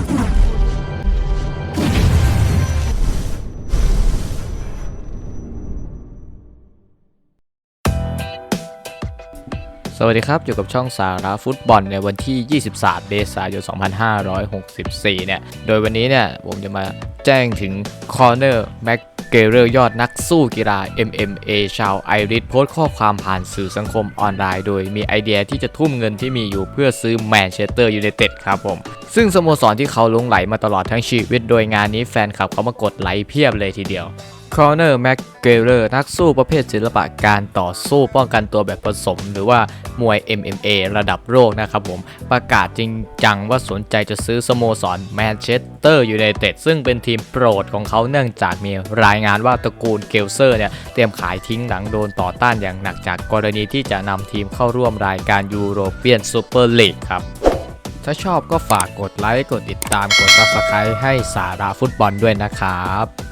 สวัสดีครับ อยู่กับช่องสาระฟุตบอลในวันที่ 23 เมษายน 2564 เนี่ย โดยวันนี้เนี่ย ผมจะมาแจ้งถึงคอร์เนอร์แม็ก เกเรอร์ยอดนักสู้กีฬา MMA ชาวไอริสโพสต์ข้อความผ่านสื่อสังคมออนไลน์ โดยมีไอเดียที่จะทุ่มเงินที่มีอยู่เพื่อซื้อแมนเชสเตอร์ยูไนเต็ดครับผม ซึ่งสโมสรที่เขาลงไหลมาตลอดทั้งชีวิตโดยงานนี้แฟนคลับเขามากดไลค์เพียบเลยทีเดียว คอเนอร์แม็กเกเรอร์นักสู้ประเภทศิลปะการต่อสู้ป้องกันตัวแบบผสม หรือว่ามวย MMA ระดับโลกนะครับผม ประกาศจริงจังว่าสนใจจะซื้อสโมสรแมนเชสเตอร์ยูไนเต็ดซึ่งเป็นทีมโปรดของเขาเนื่องจากมีรายงานว่าตระกูลเกลเซอร์เนี่ย เตรียมขายทิ้งหลังโดนต่อต้านอย่างหนักจากกรณีที่จะนำทีมเข้าร่วมรายการยูโรเปียนซูเปอร์ลีกครับถ้าชอบก็ฝากกดไลค์กดติดตามกด Subscribe ให้สาราฟุตบอลด้วยนะครับ